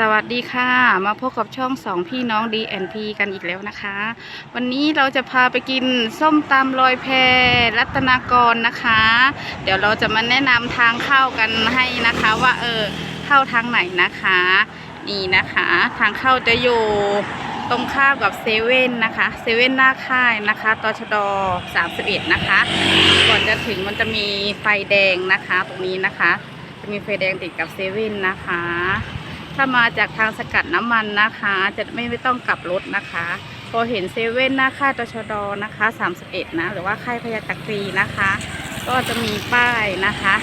สวัสดีค่ะ มาพบกับช่องสองพี่น้อง D&P กันอีกแล้วนะคะ วันนี้เราจะพาไปกินส้มตำลอยแพรัตนากรนะคะ เดี๋ยวเราจะมาแนะนำทางเข้ากันให้นะคะว่าเออเข้าทางไหนนะคะ นี่นะคะ ทางเข้าจะอยู่ตรงข้ามกับเซเว่นนะคะเซเว่นหน้าค่ายนะคะตชด31 นะคะ ก่อนจะถึงมันจะมีไฟแดงนะคะ ตรงนี้นะคะ จะมีไฟแดงติดกับเซเว่นนะคะ ถ้ามาจากทางสกัดน้ำมันนะคะ จะไม่ไม่ต้องกลับรถนะคะ พอเห็นเซเว่นหน้าค่ายตชดนะคะ 31 นะ หรือว่าค่ายพยาตกรีนะคะ ก็จะมีป้ายนะคะ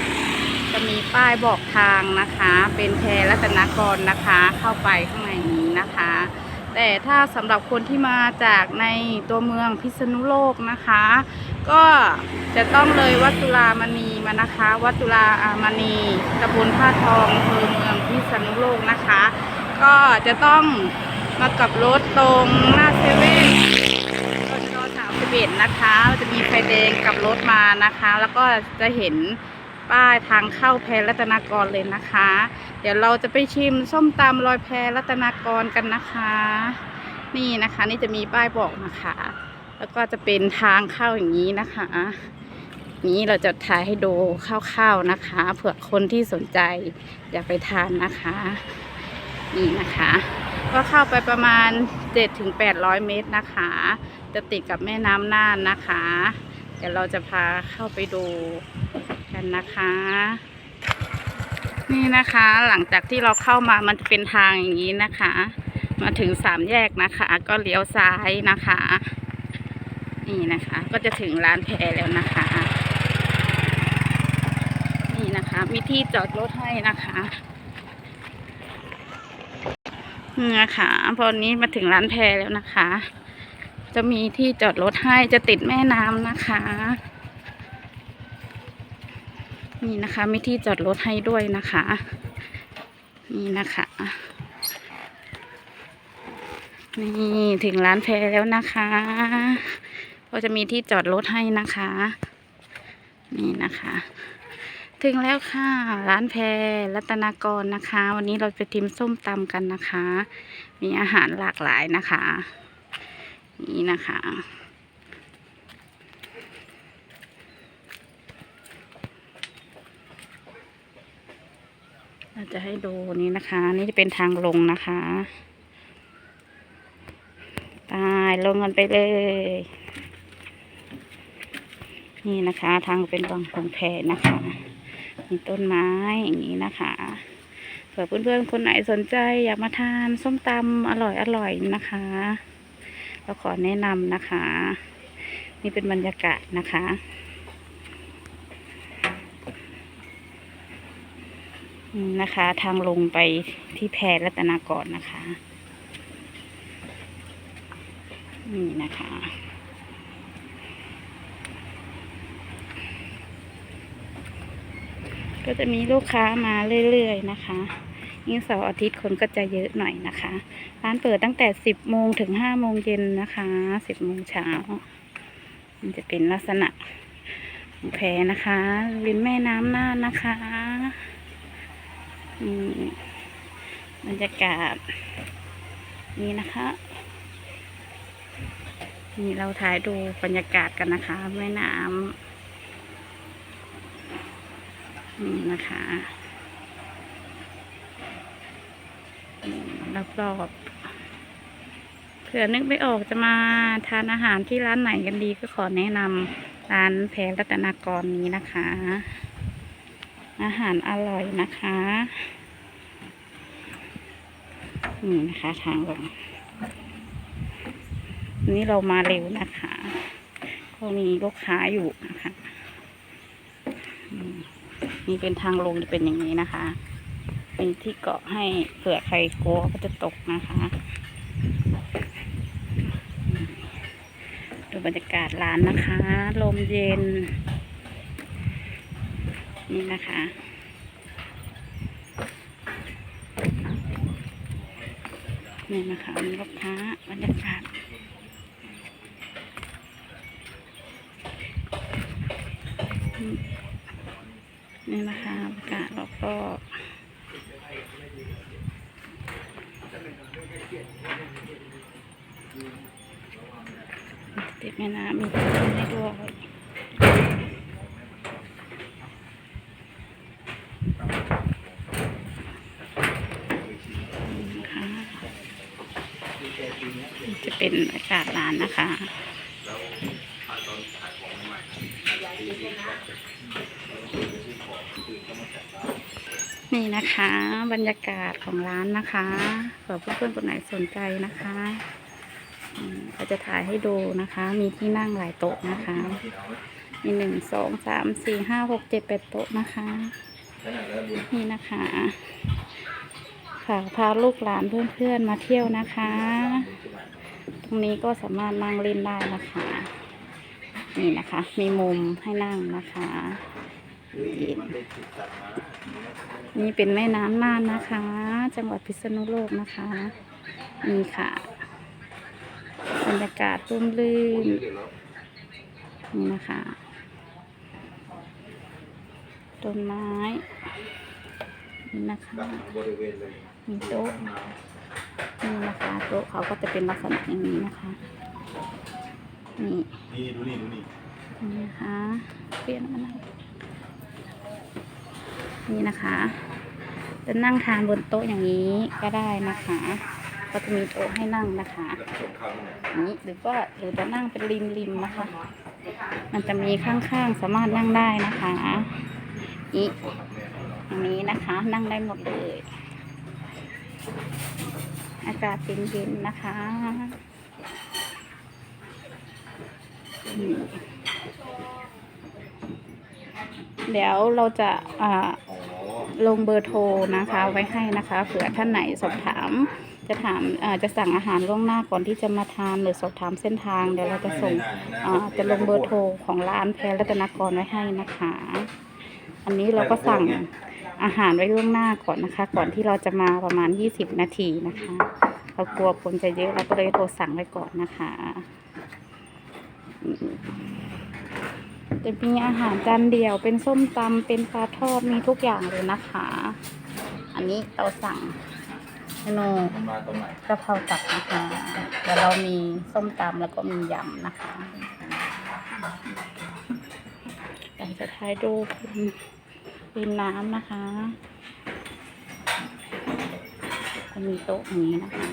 จะมีป้ายบอกทางนะคะ เป็นแพรรัตนกรนะคะ เข้าไปข้างในนี้นะคะ แต่ถ้าสำหรับคนที่มาจากในตัวเมืองพิษณุโลกนะคะ ก็จะต้องเลยวัดจุฬามณีมานะคะ วัดจุฬามณีตำบลท่าทองอำเภอเมืองพิษณุโลกนะคะ ก็จะต้องมากับรถตรงหน้าเซเว่นตชดสามสิบเอ็ดนะคะจะมีไฟแดงกับรถมานะคะ แล้วก็จะเห็น ป้ายทางเข้าแพรรัตนากรเลยนะคะ เดี๋ยวเราจะไปชิมส้มตำลอยแพรรัตนากรกันนะคะ นี่นะคะนี่จะมีป้ายบอกนะคะ แล้วก็จะเป็นทางเข้าอย่างนี้นะคะ นี้เราจะถ่ายให้ดูคร่าวๆนะคะเผื่อคนที่สนใจอยากไปทานนะคะนี่นะคะ ก็เข้าไปประมาณ 7-800 เมตรนะคะ จะติดกับแม่น้ำน่านนะคะ เดี๋ยวเราจะพาเข้าไปดู กันนะคะ นี่นะคะหลังจากที่เราเข้ามามันจะเป็นทางอย่างนี้นะคะ มาถึงสามแยกนะคะ ก็เลี้ยวซ้ายนะคะ นี่นะคะ ก็จะถึงร้านแพรแล้วนะคะ นี่นะคะ มีที่จอดรถให้นะคะนี่นะคะพอนี้มาถึงร้านแพรแล้วนะคะ จะมีที่จอดรถให้จะติดแม่น้ำนะคะ นี่นะคะมีที่จอดรถให้ด้วยนะคะ นี่นะคะนี่ถึงร้านแพรแล้วนะคะ ก็จะมีที่จอดรถให้นะคะ นี่นะคะ ถึงแล้วค่ะ ร้านแพรรัตนากรนะคะ วันนี้เราจะทิมส้มตำกันนะคะ มีอาหารหลากหลายนะคะ นี่นะคะ เราจะให้ดูนี่นะคะ นี่จะเป็นทางลงนะคะตายลงกันไปเลย นี่นะคะ ทางเป็นวังพงแพนะคะ มีต้นไม้อย่างนี้นะคะเผื่อเพื่อนๆคนไหนสนใจอยากมาทานส้มตำอร่อยอร่อยๆนะคะ เราขอแนะนำนะคะ นี่เป็นบรรยากาศนะคะ นะคะ ทางลงไปที่แพรรัตนากรนะคะ นี่นะคะ ก็จะมีลูกค้ามาเรื่อยๆนะคะ ยิ่งเสาร์อาทิตย์คนก็จะเยอะหน่อยนะคะ ร้านเปิดตั้งแต่สิบโมงถึงห้าโมงเย็นนะคะสิบโมงเช้า มันจะเป็นลักษณะแพนะคะริมแม่น้ำน่านนะคะ บรรยากาศ นี่นะคะ นี่เราถ่ายดูบรรยากาศกันนะคะแม่น้ำนี่นะคะรอบรอบๆเผื่อนึกไม่ออกจะมาทานอาหารที่ร้านไหนกันดีก็ขอแนะนำร้านแพรรัตนากรนี้นะคะ อาหารอร่อยนะคะนี่นะคะทางลงนี่เรามาเร็วนะคะก็มีลูกค้าอยู่นะคะมนี่เป็นทางลงจะเป็นอย่างนี้นะคะ เป็นที่เกาะให้เผื่อใครกลัวก็จะตกนะคะดูบรรยากาศร้านนะคะ ลมเย็น นี่นะคะ นี่นะคะมีลูกค้าบรรยากาศนี่นะคะบรรยากาศรอบๆ ติดแม่น้ำมีที่นั่งให้ด้วยนี่นะคะนี่ จะเป็นอากาศร้านนะคะนี่นะคะ บรรยากาศของร้านนะคะเผื่อเพื่อนๆคนไหนสนใจนะคะอืมก็จะถ่ายให้ดูนะคะ มีที่นั่งหลายโต๊ะนะคะ มีหนึ่งสองสามสี่ห้าหกเจ็ดแปดโต๊ะนะคะ นี่นะคะ ค่ะพาลูกหลานเพื่อนๆมาเที่ยวนะคะ รงนี้ก็สามารถนั่งเล่นได้นะคะ นี่นะคะ มีมุมให้นั่งนะคะนี่เป็นแม่น้ำน่านนะคะ จังหวัดพิษณุโลกนะคะ นี่ค่ะบรรยากาศร่มรื่นนี่นะคะต้นไม้นี่นะคะบริเวณเลยมีโต๊ะ นี่นะคะโต๊ะเขาก็จะเป็นลักษณะอย่างนี้นะคะ นี่นี่ดูนี่ดูนี่นี่นะคะเปลี่ยนมานั่งนี่นะคะ จะนั่งทานบนโต๊ะอย่างนี้ก็ได้นะคะ ก็จะมีโต๊ะให้นั่งนะคะนี้หรือก็หรือจะนั่งเป็นริมริมนะคะ มันจะมีข้างๆสามารถนั่งได้นะคะนี่อย่างนี้นะคะ นั่งได้หมดเลย อากาศเย็นๆนะคะเดี๋ยวเราจะอ่าลงเบอร์โทรนะคะ ไว้ให้นะคะเผื่อท่านไหนสอบถาม จะถามอ่อจะสั่งอาหารล่วงหน้าก่อนที่จะมาทานหรือสอบถามเส้นทาง เดี๋ยวเราจะส่งอ่าจะลงเบอร์โทรของร้านแพรรัตนกรไว้ให้นะคะ อันนี้เราก็สั่ง อาหารไว้ล่วงหน้าก่อนนะคะ ก่อนที่เราจะมาประมาณ 20 นาทีนะคะ เรากลัวคนจะเยอะเราก็เลยโทรสั่งไว้ก่อนนะคะอืมจะมีอาหารจานเดียว เป็นส้มตำเป็นปลาทอดมีทุกอย่างเลยนะคะ อันนี้เราสั่งเมนูมันมาตรงไหนกะเพราตับนะคะเดี๋ยวเรามีส้มตำแล้วก็มียำนะคะอยากจะถ่ายดูริม ริมน้ำนะคะจะมีโต๊ะอย่างนี้นะคะ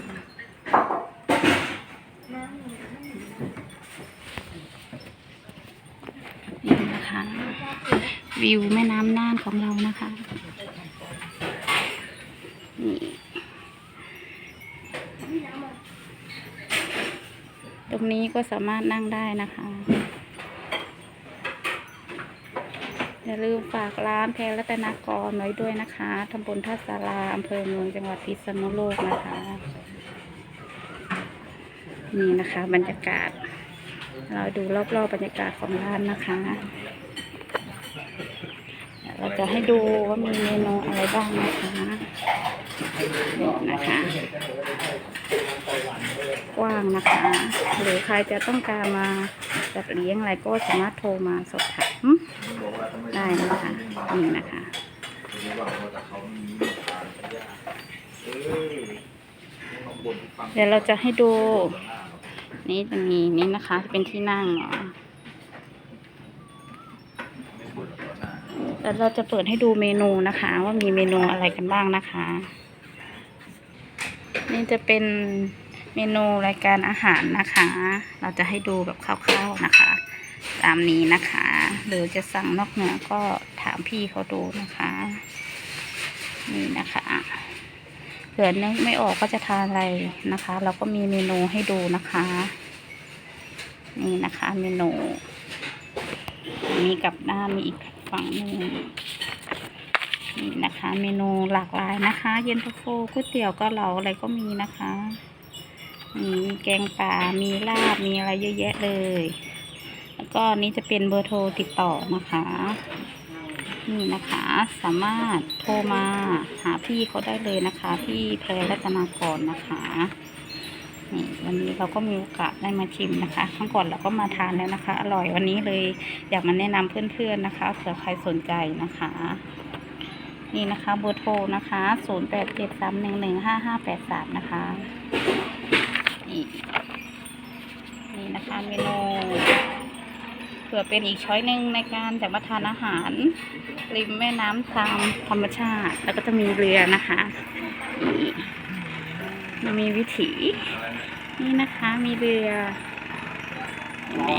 นี่นะคะ วิวแม่น้ำน่านของเรานะคะนี่ตรงนี้ก็สามารถนั่งได้นะคะ อย่าลืมฝากร้านแพรรัตนากรไว้ด้วยนะคะตำบลท่าสาราอำเภอเมืองจังหวัดพิษณุโลกนะคะ นี่นะคะ บรรยากาศ เราดูรอบๆบรรยากาศของร้านนะคะเดี๋ยวเราจะให้ดูว่ามีเมนูอะไรบ้างนะคะนี่นะคะ กว้างนะคะ หรือใครจะต้องการมาจัดเลี้ยงอะไรก็สามารถโทรมาสอบถาม ได้นะคะนี่นะคะเดี๋ยวเราจะให้ดู นี่จะมีนี่นะคะจะเป็นที่นั่งเนาะแล้วเราจะเปิดให้ดูเมนูนะคะ ว่ามีเมนูอะไรกันบ้างนะคะ นี่จะเป็นเมนูรายการอาหารนะคะ เราจะให้ดูแบบคร่าวๆนะคะ ตามนี้นะคะ หรือจะสั่งนอกเหนือก็ถามพี่เขาดูนะคะ นี่นะคะเผื่อนึกไม่ออกก็จะทานอะไรนะคะ เราก็มีเมนูให้ดูนะคะ นี่นะคะเมนู มีกับด้านมีอีกฝั่งหนึ่งนี่นะคะ เมนูหลากหลายนะคะ เย็นตาโฟก๋วยเตี๋ยวเก็เหลาอะไรก็มีนะคะมีแกงป่ามีลาบมีอะไรเยอะแยะเลยแล้ว ก็นี้จะเป็นเบอร์โทรติดต่อนะคะ นี่นะคะสามารถโทรมาหาพี่เขาได้เลยนะคะ พี่แพรรัตนากรนะคะนี่วันนี้เราก็มีโอกาสได้มาชิมนะคะครั้งก่อนเราก็มาทานแล้วนะคะ อร่อยวันนี้เลยอยากมาแนะนำเพื่อนๆนะคะเผื่อใครสนใจนะคะ นี่นะคะเบอร์โทรนะคะศูนย์แปดเจ็ดสามหนึ่งหนึ่งห้าห้าแปดสามนะคะนี่นี่นะคะเมนู เผื่อเป็นอีกช้อยหนึ่งในการจะมาทานอาหาร ริมแม่น้ำตามธรรมชาติ แล้วก็จะมีเรือนะคะนี่มันมีวิถี นี่นะคะมีเรือเห็นไหม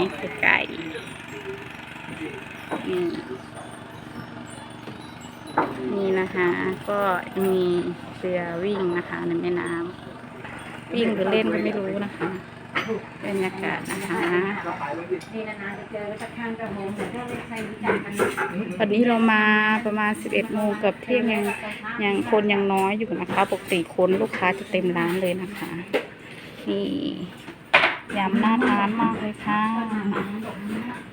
ไกลๆนี่นี่นะคะก็มีเรือวิ่งนะคะในแม่น้ำวิ่งหรือเล่นก็ไม่รู้นะคะ บรรยากาศนะคะนี่นานๆจะเจอสักครั้งก็โหมแต่ถ้าไม่ใครรู้จักกันวันนี้เรามาประมาณ 11โมงเกับเที่ยงยังยังคนยังน้อยอยู่นะคะ ปกติคนลูกค้าจะเต็มร้านเลยนะคะ นี่ยำน่าทานมากเลยค่ะ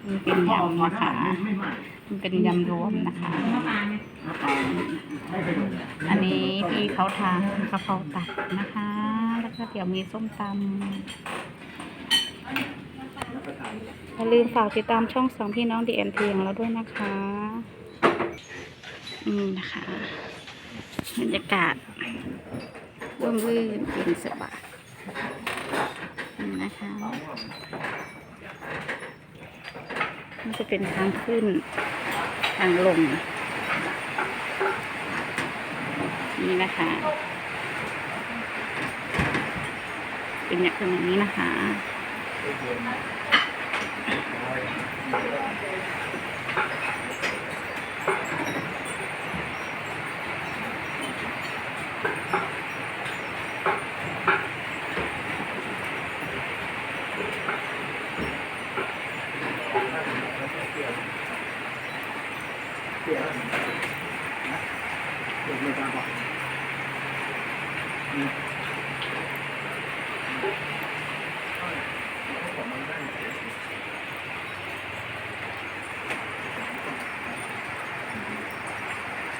มันเป็นยำนะคะมันเป็นยำรวมนะคะ อันนี้พี่เขาทานกะเพราตัดนะคะ แล้วก็เดี๋ยวมีส้มตำ อย่าลืมฝากติดตามช่องสองพี่น้องดีแอนทีของเราด้วยนะคะอืมนะคะบรรยากาศร่มรื่นเย็นสบายนี่นะคะนี่จะเป็นทางขึ้นทางลงนี่นะคะ เป็นอย่างเป็นอย่างนี้นะคะ Thank you.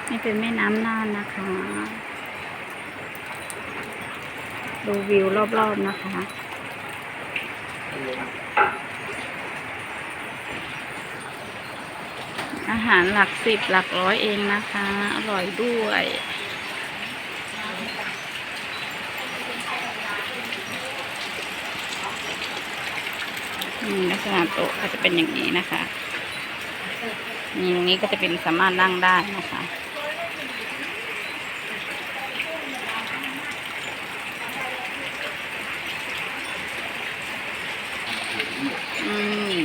นี่เป็นแม่น้ำน่านนะคะ ดูวิวรอบๆนะคะ อาหารหลักสิบหลักร้อยเองนะคะ อร่อยด้วยนี่ลักษณะโต๊ะก็จะเป็นอย่างนี้นะคะนี่ตรงนี้ก็จะเป็นสามารถนั่งได้นะคะ อืม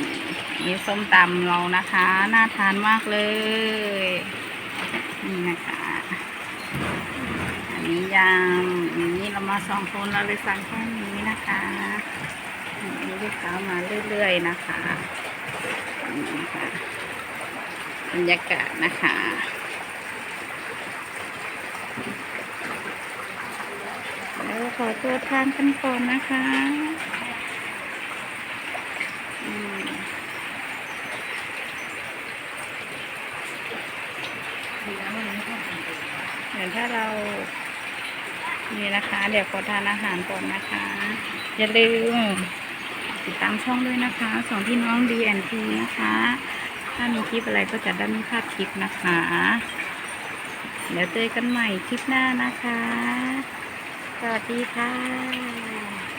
นี่ ส้มตำเรานะคะ น่าทานมากเลย นี่นะคะ อันนี้ยำอันนี้เรามาสองคนเราเลยสั่งแค่นี้นะคะอันนี้ลูกค้ามาเรื่อยๆนะคะนี่นะคะบรรยากาศนะคะแล้วขอตัวทานกันก่อนนะคะ เดี๋ยวถ้าเรานี่นะคะ เดี๋ยวขอทานอาหารก่อนนะคะ อย่าลืมติดตามช่องด้วยนะคะสองพี่น้อง DNP นะคะ ถ้ามีคลิปอะไรก็จะได้ไม่พลาดคลิปนะคะ เดี๋ยวเจอกันใหม่คลิปหน้านะคะ สวัสดีค่ะ